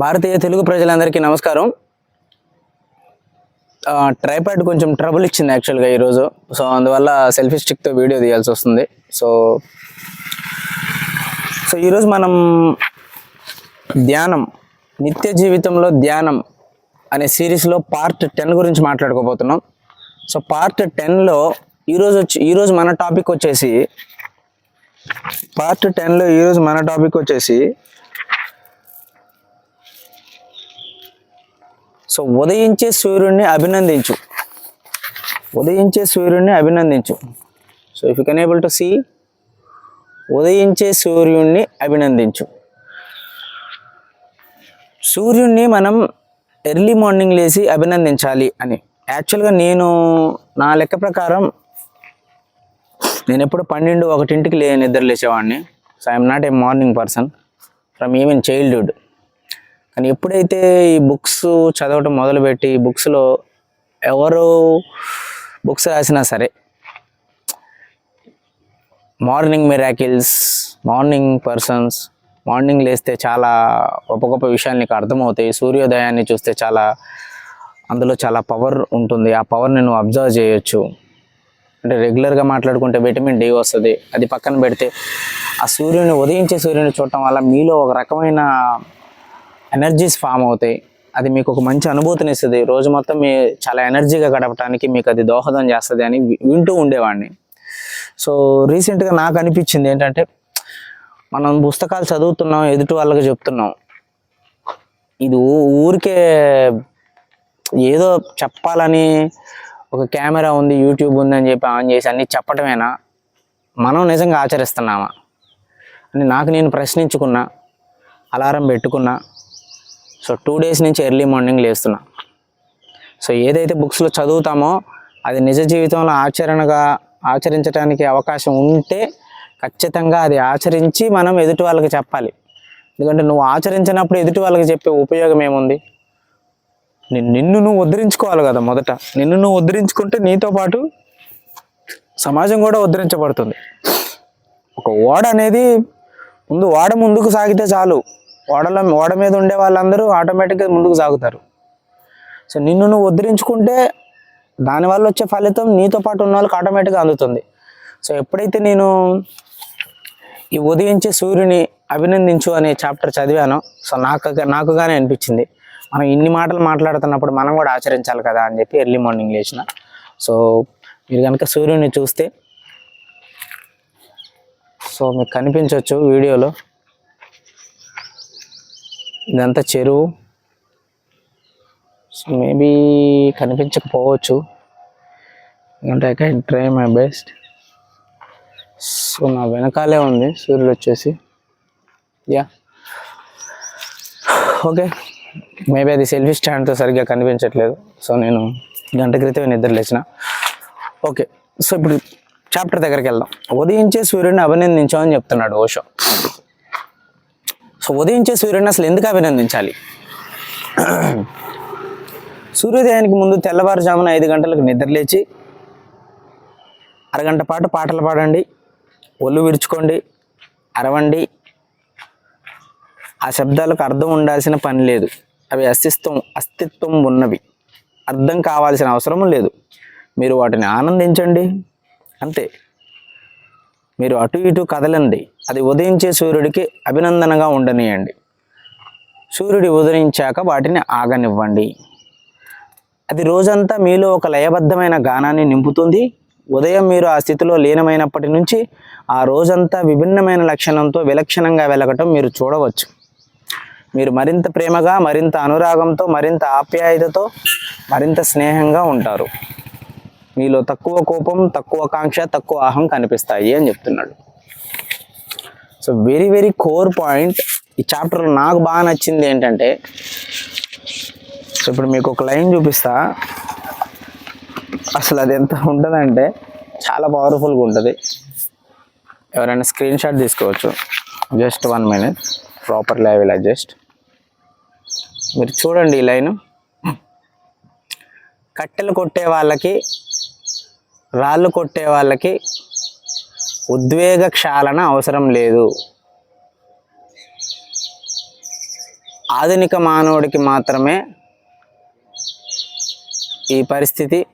భారతీయ తెలుగు ప్రజలందరికీ నమస్కారం. ట్రైపాడ్ కొంచెం ట్రబుల్ ఇచ్చింది యాక్చువల్గా ఈరోజు. సో అందువల్ల సెల్ఫీ స్టిక్తో వీడియో తీయాల్సి వస్తుంది. సో సో ఈరోజు మనం ధ్యానం నిత్య జీవితంలో ధ్యానం అనే సిరీస్లో పార్ట్ టెన్ గురించి మాట్లాడుకోబోతున్నాం. సో పార్ట్ టెన్లో ఈరోజు వచ్చి ఈరోజు మన టాపిక్ వచ్చేసి పార్ట్ టెన్లో ఈరోజు మన టాపిక్ వచ్చేసి సో ఉదయించే సూర్యుడిని అభినందించు. ఉదయించే సూర్యుడిని అభినందించు. So if you can able to see ఉదయించే సూర్యుడిని అభినందించు. సూర్యుడిని మనం ఎర్లీ మార్నింగ్ లేచి అభినందించాలి అని. యాక్చువల్గా నేను నా లెక్క ప్రకారం నేను ఎప్పుడు పన్నెండు ఒకటింటికి లే నిద్ర లేచేవాడిని. So I'm not a morning person from even childhood కానీ ఎప్పుడైతే ఈ బుక్స్ చదవటం మొదలుపెట్టి బుక్స్లో ఎవరు బుక్స్ రాసినా సరే morning miracles morning persons morning లేస్తే చాలా గొప్ప గొప్ప విషయాలు నీకు అర్థమవుతాయి సూర్యోదయాన్ని చూస్తే చాలా అందులో చాలా పవర్ ఉంటుంది. ఆ పవర్ని నువ్వు అబ్జర్వ్ చేయొచ్చు. అంటే రెగ్యులర్గా మాట్లాడుకుంటే విటమిన్ డి వస్తుంది. అది పక్కన పెడితే ఆ సూర్యుని ఉదయించే సూర్యుని చూడటం వల్ల మీలో ఒక రకమైన ఎనర్జీస్ ఫామ్ అవుతాయి. అది మీకు ఒక మంచి అనుభూతిని ఇస్తుంది. రోజు మొత్తం మీ చాలా ఎనర్జీగా గడపడానికి మీకు అది దోహదం చేస్తుంది అని వింటూ ఉండేవాడిని. సో రీసెంట్గా నాకు అనిపించింది ఏంటంటే మనం పుస్తకాలు చదువుతున్నాం ఎదుటి వాళ్ళకి చెప్తున్నాం. ఇది ఊరికే ఏదో చెప్పాలని ఒక కెమెరా ఉంది యూట్యూబ్ ఉందని చెప్పి ఆన్ చేసి అన్ని చెప్పటమేనా? మనం నిజంగా ఆచరిస్తున్నామా? అని నాకు నేను ప్రశ్నించుకున్నా అలారం పెట్టుకున్నా సో టూ డేస్ నుంచి ఎర్లీ మార్నింగ్ లేస్తున్నా. సో ఏదైతే బుక్స్లో చదువుతామో అది నిజ జీవితంలో ఆచరణగా ఆచరించడానికి అవకాశం ఉంటే ఖచ్చితంగా అది ఆచరించి మనం ఎదుటి వాళ్ళకి చెప్పాలి. ఎందుకంటే నువ్వు ఆచరించినప్పుడు ఎదుటి వాళ్ళకి చెప్పే ఉపయోగం ఏముంది? నిన్ను నువ్వు ఉద్ధరించుకోవాలి కదా మొదట. నిన్ను నువ్వు ఉద్ధరించుకుంటే నీతో పాటు సమాజం కూడా ఉద్ధరించబడుతుంది. ఒక ఓడ అనేది ముందు ఓడ ముందుకు సాగితే చాలు. ఓడల ఓడ మీద ఉండే వాళ్ళందరూ ఆటోమేటిక్గా ముందుకు సాగుతారు. సో నిన్ను నువ్వు ఉద్ధరించుకుంటే దానివల్ల వచ్చే ఫలితం నీతో పాటు ఉన్న వాళ్ళకి ఆటోమేటిక్గా అందుతుంది. సో ఎప్పుడైతే నేను ఈ ఉదయించే సూర్యుని అభినందించు అనే చాప్టర్ చదివానో సో నాకు నాకుగానే అనిపించింది. మనం ఇన్ని మాటలు మాట్లాడుతున్నప్పుడు మనం కూడా ఆచరించాలి కదా అని చెప్పి ఎర్లీ మార్నింగ్ లేచిన. సో మీరు కనుక సూర్యుని చూస్తే సో మీకు కనిపించవచ్చు వీడియోలో. ఇదంతా చెరువు. సో మేబీ కనిపించకపోవచ్చు. ఎందుకంటే I can try my best so నా వెనకాలే ఉంది సూర్యుడు వచ్చేసి. యా ఓకే మేబీ అది సెల్ఫీ స్టాండ్తో సరిగ్గా కనిపించట్లేదు. సో నేను గంట క్రితమే నిద్ర లేచిన. ఓకే సో ఇప్పుడు చాప్టర్ దగ్గరికి వెళ్దాం. ఉదయించే సూర్యుడిని అభినందించామని చెప్తున్నాడు ఓషో. సో ఉదయించే సూర్యుడిని అసలు ఎందుకు అభినందించాలి? సూర్యోదయానికి ముందు తెల్లవారుజామున ఐదు గంటలకు నిద్రలేచి అరగంట పాటు పాటలు పాడండి ఒళ్ళు విరుచుకోండి అరవండి. ఆ శబ్దాలకు అర్థం ఉండాల్సిన పని లేదు. అవి అస్తిత్వం అస్తిత్వం ఉన్నవి. అర్థం కావాల్సిన అవసరం లేదు. మీరు వాటిని ఆనందించండి. అంతే. మీరు అటు ఇటు కదలండి. అది ఉదయించే సూర్యుడికి అభినందనగా ఉండనియండి. సూర్యుడి ఉదయించాక వాటిని ఆగనివ్వండి. అది రోజంతా మీలో ఒక లయబద్ధమైన గానాన్ని నింపుతుంది. ఉదయం మీరు ఆ స్థితిలో లీనమైనప్పటి నుంచి ఆ రోజంతా విభిన్నమైన లక్షణంతో విలక్షణంగా వెలగటం మీరు చూడవచ్చు. మీరు మరింత ప్రేమగా మరింత అనురాగంతో మరింత ఆప్యాయతతో మరింత స్నేహంగా ఉంటారు. మీలో తక్కువ కోపం తక్కువ కాంక్ష తక్కువ అహం కనిపిస్తాయి అని చెప్తున్నాడు. So very very core point ఈ చాప్టర్లో నాకు బాగా నచ్చింది ఏంటంటే సో ఇప్పుడు మీకు ఒక లైన్ చూపిస్తా. అసలు అది ఎంత ఉంటుందంటే చాలా పవర్ఫుల్గా ఉంటుంది. ఎవరైనా స్క్రీన్ షాట్ తీసుకోవచ్చు. Just one minute properly I will adjust మీరు చూడండి ఈ లైన్. కట్టెలు కొట్టే వాళ్ళకి రాళ్ళు కొట్టే వాళ్ళకి ఉద్వేగ క్షాళన అవసరం లేదు. ఆధునిక మానవుడికి మాత్రమే ఈ పరిస్థితి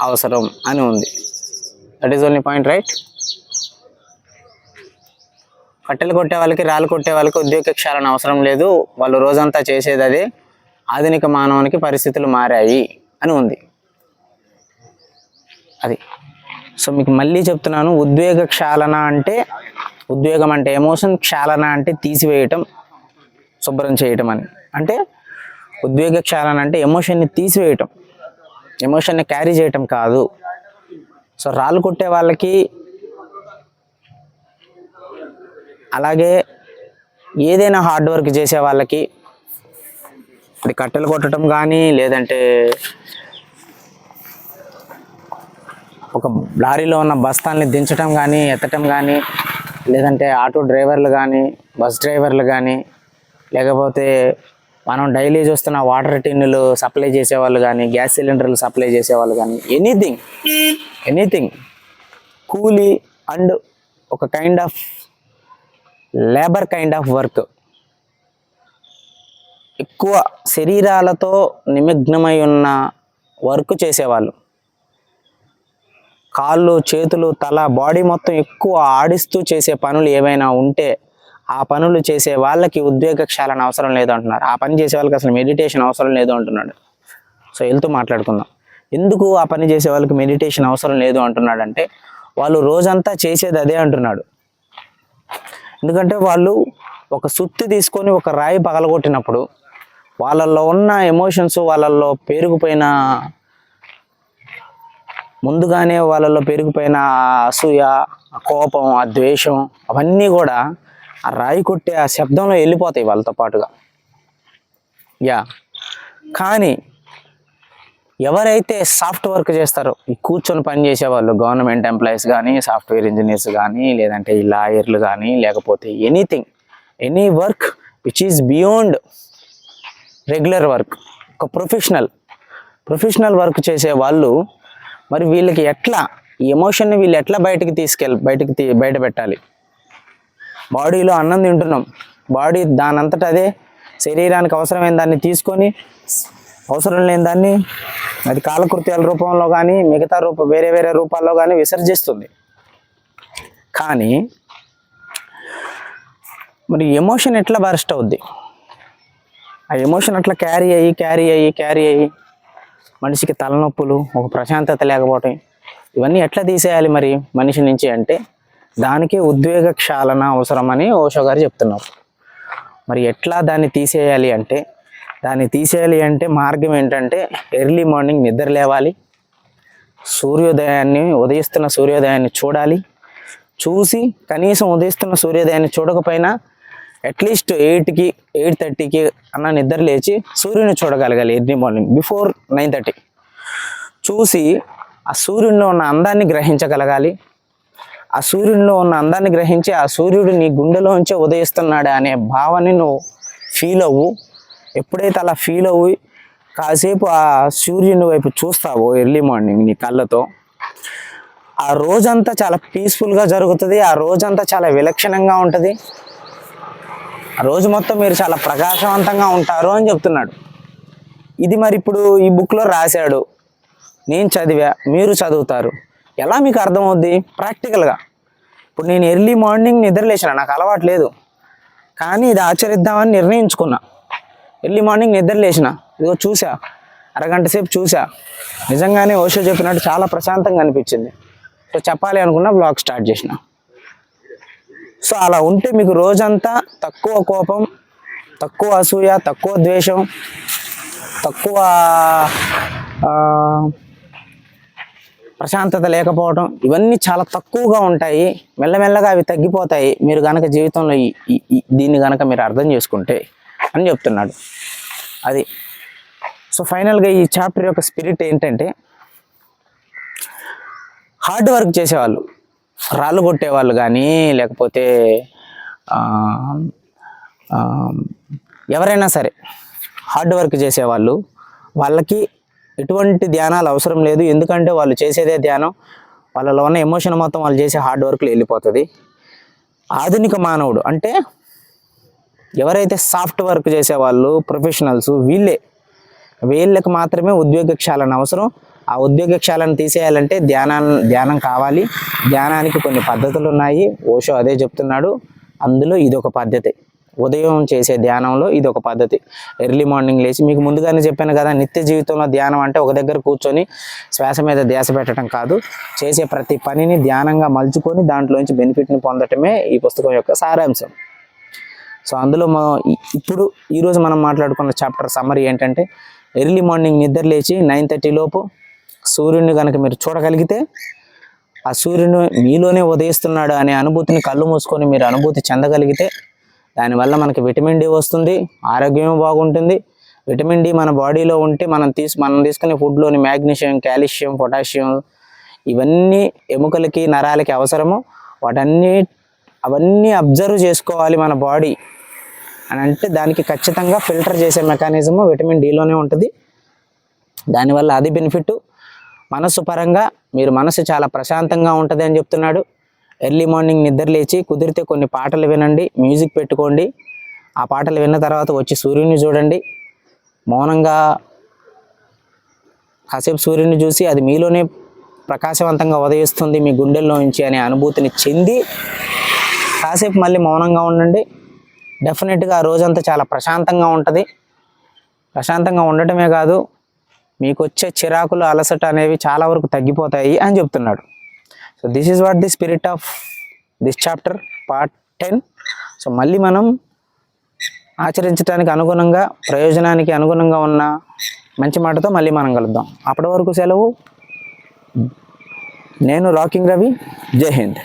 అవసరం అని ఉంది. That is only point right కట్టెలు కొట్టే వాళ్ళకి రాళ్ళు కొట్టే వాళ్ళకి ఉద్యోగ క్షాళన అవసరం లేదు. వాళ్ళు రోజంతా చేసేది అదే. ఆధునిక మానవునికి పరిస్థితులు మారాయి అని ఉంది. అది. సో మీకు మళ్ళీ చెప్తున్నాను ఉద్వేగ క్షాళన అంటే ఉద్వేగం అంటే ఎమోషన్ క్షాళన అంటే తీసివేయటం శుభ్రం చేయటం అని. అంటే ఉద్వేగ క్షాళన అంటే ఎమోషన్ని తీసివేయటం ఎమోషన్ని క్యారీ చేయటం కాదు. సో రాళ్ళు కొట్టే వాళ్ళకి అలాగే ఏదైనా హార్డ్ వర్క్ చేసే వాళ్ళకి అది కట్టెలు కొట్టడం కానీ లేదంటే ఒక లారీలో ఉన్న బస్తాల్ని దించడం కానీ ఎత్తటం కానీ లేదంటే ఆటో డ్రైవర్లు కానీ బస్ డ్రైవర్లు కానీ లేకపోతే మనం డైలీ చూస్తున్న వాటర్ టిన్నులు సప్లై చేసేవాళ్ళు కానీ గ్యాస్ సిలిండర్లు సప్లై చేసేవాళ్ళు కానీ ఎనీథింగ్ ఎనీథింగ్ కూలీ అండ్ ఒక kind of labour kind of work. ఎక్కువ శరీరాలతో నిమగ్నమై ఉన్న వర్క్ చేసేవాళ్ళు. కాళ్ళు చేతులు తల బాడీ మొత్తం ఎక్కువ ఆడిస్తూ చేసే పనులు ఏవైనా ఉంటే ఆ పనులు చేసే వాళ్ళకి ఉద్వేగ క్షాళన అవసరం లేదు అంటున్నారు. ఆ పని చేసే వాళ్ళకి అసలు మెడిటేషన్ అవసరం లేదు అంటున్నాడు. సో వెళ్తూ మాట్లాడుకుందాం. ఎందుకు ఆ పని చేసే వాళ్ళకి మెడిటేషన్ అవసరం లేదు అంటున్నాడంటే వాళ్ళు రోజంతా చేసేది అదే అంటున్నాడు. ఎందుకంటే వాళ్ళు ఒక సుత్తి తీసుకొని ఒక రాయి పగలగొట్టినప్పుడు వాళ్ళల్లో ఉన్న ఎమోషన్స్ వాళ్ళల్లో పేరుకుపోయిన ముందుగానే వాళ్ళలో పెరిగిపోయిన ఆ అసూయ ఆ కోపం ఆ ద్వేషం అవన్నీ కూడా ఆ రాయి కొట్టే ఆ శబ్దంలో వెళ్ళిపోతాయి వాళ్ళతో పాటుగా. యా. కానీ ఎవరైతే సాఫ్ట్ వర్క్ చేస్తారో ఈ కూర్చొని పని చేసేవాళ్ళు గవర్నమెంట్ ఎంప్లాయీస్ కానీ సాఫ్ట్వేర్ ఇంజనీర్స్ కానీ లేదంటే ఈ లాయర్లు కానీ లేకపోతే anything any work which is beyond regular work ఒక ప్రొఫెషనల్ ప్రొఫెషనల్ వర్క్ చేసే వాళ్ళు మరి వీళ్ళకి ఎట్లా ఈ ఎమోషన్ని వీళ్ళు ఎట్లా బయటకు తీసుకెళ్ళి బయటకు తీ బయట పెట్టాలి? బాడీలో అన్నం తింటున్నాం. బాడీ దానంతట అదే శరీరానికి అవసరమైన దాన్ని తీసుకొని అవసరం లేని దాన్ని అది కాలకృత్యాల రూపంలో కానీ మిగతా రూప వేరే వేరే రూపాల్లో కానీ విసర్జిస్తుంది. కానీ మరి ఎమోషన్ ఎట్లా బరస్ట్ అవుద్ది? ఆ ఎమోషన్ అట్లా క్యారీ అయ్యి క్యారీ అయ్యి క్యారీ అయ్యి మనిషికి తలనొప్పులు ఒక ప్రశాంతత లేకపోవటం ఇవన్నీ ఎట్లా తీసేయాలి మరి మనిషి నుంచి అంటే దానికి ఉద్వేగ క్షాళన అవసరమని ఓషో గారు చెప్తున్నారు. మరి ఎట్లా దాన్ని తీసేయాలి అంటే దాన్ని తీసేయాలి అంటే మార్గం ఏంటంటే ఎర్లీ మార్నింగ్ నిద్ర లేవాలి సూర్యోదయాన్ని ఉదయిస్తున్న సూర్యోదయాన్ని చూడాలి చూసి కనీసం ఉదయిస్తున్న సూర్యోదయాన్ని చూడకపోయినా అట్లీస్ట్ ఎయిట్కి ఎయిట్ థర్టీకి అన్న నిద్ర లేచి సూర్యుని చూడగలగాలి early morning before nine thirty. చూసి ఆ సూర్యునిలో ఉన్న అందాన్ని గ్రహించగలగాలి. ఆ సూర్యుడిలో ఉన్న అందాన్ని గ్రహించి ఆ సూర్యుడు నీ గుండెలోంచే ఉదయిస్తున్నాడు అనే భావాన్ని నువ్వు ఫీల్ అవ్వు. ఎప్పుడైతే అలా ఫీల్ అవ్వి కాసేపు ఆ సూర్యుని వైపు చూస్తావో ఎర్లీ మార్నింగ్ నీ కళ్ళతో ఆ రోజంతా చాలా పీస్ఫుల్గా జరుగుతుంది ఆ రోజంతా చాలా విలక్షణంగా ఉంటుంది. రోజు మొత్తం మీరు చాలా ప్రకాశవంతంగా ఉంటారు అని చెప్తున్నాడు. ఇది మరి ఇప్పుడు ఈ బుక్లో రాశాడు. నేను చదివా మీరు చదువుతారు. ఎలా మీకు అర్థమవుద్ది? ప్రాక్టికల్గా ఇప్పుడు నేను ఎర్లీ మార్నింగ్ నిద్రలేసిన నాకు అలవాటు లేదు. కానీ ఇది ఆచరిద్దామని నిర్ణయించుకున్నా. ఎర్లీ మార్నింగ్ నిద్రలేసిన ఇదిగో చూసా అరగంట సేపు చూసా నిజంగానే ఓషో చెప్పినట్టు చాలా ప్రశాంతంగా అనిపించింది. సో చెప్పాలి అనుకున్న బ్లాగ్ స్టార్ట్ చేసిన. సో అలా ఉంటే మీకు రోజంతా తక్కువ కోపం తక్కువ అసూయ తక్కువ ద్వేషం తక్కువ ప్రశాంతత లేకపోవడం ఇవన్నీ చాలా తక్కువగా ఉంటాయి. మెల్లమెల్లగా అవి తగ్గిపోతాయి. మీరు గనక జీవితంలో దీన్ని గనక మీరు అర్థం చేసుకుంటే అని చెప్తున్నాడు. అది. సో ఫైనల్గా ఈ చాప్టర్ యొక్క స్పిరిట్ ఏంటంటే హార్డ్ వర్క్ చేసేవాళ్ళు. రాళ్ళు కొట్టేవాళ్ళు కానీ లేకపోతే ఎవరైనా సరే హార్డ్ వర్క్ చేసేవాళ్ళు వాళ్ళకి ఎటువంటి ధ్యానాలు అవసరం లేదు. ఎందుకంటే వాళ్ళు చేసేదే ధ్యానం వాళ్ళలో ఉన్న ఎమోషన్ మొత్తం వాళ్ళు చేసే హార్డ్ వర్క్లో వెళ్ళిపోతుంది. ఆధునిక మానవుడు అంటే ఎవరైతే సాఫ్ట్ వర్క్ చేసేవాళ్ళు ప్రొఫెషనల్స్ వీళ్ళే వీళ్ళకి మాత్రమే ఉద్యోగ ఉద్యోగక్షాలన అవసరం. ఆ ఉద్యోగక్షాలను తీసేయాలంటే ధ్యానాన్ని ధ్యానం కావాలి. ధ్యానానికి కొన్ని పద్ధతులు ఉన్నాయి ఓషో అదే చెప్తున్నాడు. అందులో ఇదొక పద్ధతి. ఉదయం చేసే ధ్యానంలో ఇది ఒక పద్ధతి. ఎర్లీ మార్నింగ్ లేచి మీకు ముందుగానే చెప్పాను కదా నిత్య జీవితంలో ధ్యానం అంటే ఒక దగ్గర కూర్చొని శ్వాస మీద ధ్యాస పెట్టడం కాదు. చేసే ప్రతి పనిని ధ్యానంగా మలుచుకొని దాంట్లోంచి బెనిఫిట్ని పొందటమే ఈ పుస్తకం యొక్క సారాంశం. సో అందులో మా ఇప్పుడు ఈరోజు మనం మాట్లాడుకున్న చాప్టర్ సమ్మరీ ఏంటంటే ఎర్లీ మార్నింగ్ నిద్ర లేచి నైన్ థర్టీ లోపు సూర్యుడిని కనుక మీరు చూడగలిగితే ఆ సూర్యుడు మీలోనే ఉదయిస్తున్నాడు అనే అనుభూతిని కళ్ళు మూసుకొని మీరు అనుభూతి చెందగలిగితే దానివల్ల మనకి విటమిన్ డి వస్తుంది ఆరోగ్యం బాగుంటుంది. విటమిన్ డి మన బాడీలో ఉంటే మనం తీసు మనం తీసుకునే ఫుడ్లోని మ్యాగ్నీషియం కాల్షియం పొటాషియం ఇవన్నీ ఎముకలకి నరాలకి అవసరము. వాటన్ని అవన్నీ అబ్జర్వ్ చేసుకోవాలి మన బాడీ అని అంటే దానికి ఖచ్చితంగా ఫిల్టర్ చేసే మెకానిజము విటమిన్ డిలోనే ఉంటుంది. దానివల్ల అది బెనిఫిట్ మనస్సు పరంగా మీరు మనసు చాలా ప్రశాంతంగా ఉంటుంది అని చెప్తున్నాడు. ఎర్లీ మార్నింగ్ నిద్ర లేచి కుదిరితే కొన్ని పాటలు వినండి మ్యూజిక్ పెట్టుకోండి. ఆ పాటలు విన్న తర్వాత వచ్చి సూర్యుని చూడండి. మౌనంగా కాసేపు సూర్యుని చూసి అది మీలోనే ప్రకాశవంతంగా ఉదయిస్తుంది మీ గుండెల్లో నుంచి అనే అనుభూతిని చెంది కాసేపు మళ్ళీ మౌనంగా ఉండండి. డెఫినెట్గా ఆ రోజంతా చాలా ప్రశాంతంగా ఉంటుంది. ప్రశాంతంగా ఉండటమే కాదు మీకు వచ్చే చిరాకులు అలసట అనేవి చాలా వరకు తగ్గిపోతాయి అని చెప్తున్నాడు. So this is what the spirit of this chapter part ten so మళ్ళీ మనం ఆచరించడానికి అనుగుణంగా ప్రయోజనానికి అనుగుణంగా ఉన్న మంచి మాటతో మళ్ళీ మనం కలుద్దాం. అప్పటి వరకు సెలవు. నేను రాకింగ్ రవి. జై హింద్.